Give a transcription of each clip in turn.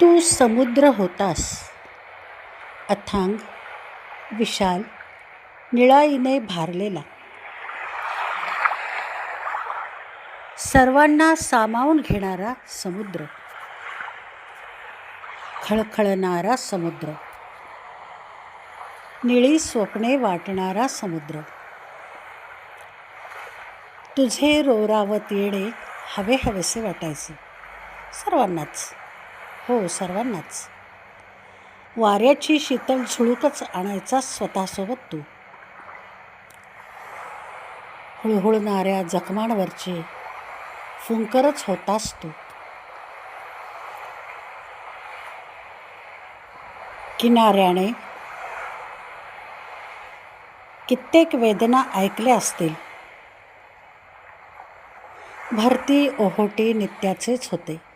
तू समुद्र होतास. अथांग विशाल निळाईने भारलेला. सर्वांना सामावून घेणारा समुद्र. खळखळणारा समुद्र. निळी स्वप्ने वाटणारा समुद्र. तुझे रोरावत येणे हवे हवेसे वाटायचे. सर्वांनाच. हो सर्वांनाच. वाऱ्याची शीतल झुळूकच आणायचा स्वतःसोबत तू. हुळहुळणाऱ्या जखमांवरचे फुंकरच होतास तू. किनाऱ्याने कित्येक वेदना ऐकल्या असतील. भरती ओहोटी नित्याचेच होते.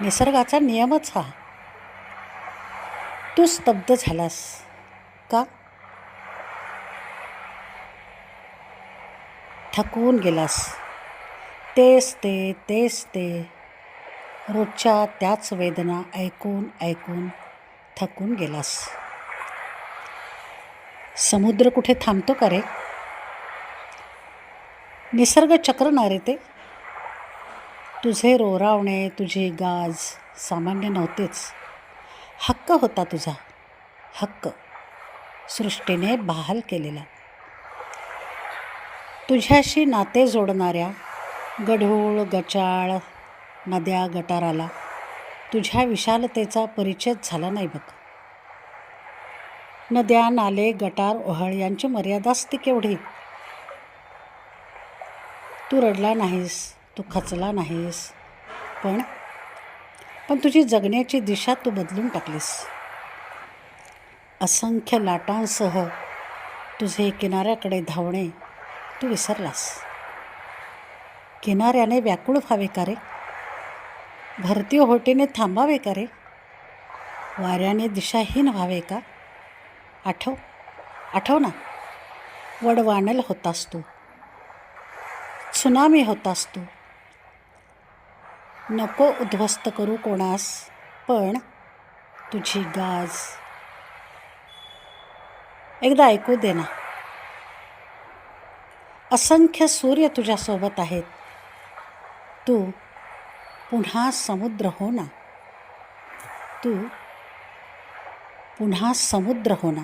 निसर्गाचा नियमच हा. तू स्तब्ध झालास का? थकून गेलास. तेच ते तेच ते. रोजच्या त्याच वेदना ऐकून ऐकून थकून गेलास. समुद्र कुठे थांबतो का रे? निसर्ग चक्र ना रे ते. तुझे रोरावणे तुझी गाज सामान्य नव्हतेच. हक्क होता तुझा. हक्क. सृष्टीने बहाल केलेला. तुझ्याशी नाते जोडणाऱ्या गढूळ गचाळ नद्या गटाराला तुझ्या विशालतेचा परिचयच झाला नाही बघ. नद्या नाले गटार ओहळ यांची मर्यादाच ती केवढी? तू रडला नाहीस. तू खचला नाहीस. पण पण तुझी जगण्याची दिशा तू बदलून टाकलीस. असंख्य लाटांसह तुझे किनाऱ्याकडे धावणे तू विसरलास. किनाऱ्याने व्याकुळ व्हावे का रे? भरती होटीने थांबावे का रे? वाऱ्याने दिशाहीन व्हावे का? आठव आठव ना. वडवानल होतास तू. सुनामी होतास तू. नको उद्ध्वस्त करू कोणास पण तुझी गाज. एकदा ऐकू दे ना. असंख्य सूर्य तुझ्यासोबत आहेत. तू पुन्हा समुद्र हो ना. तू पुन्हा समुद्र हो ना.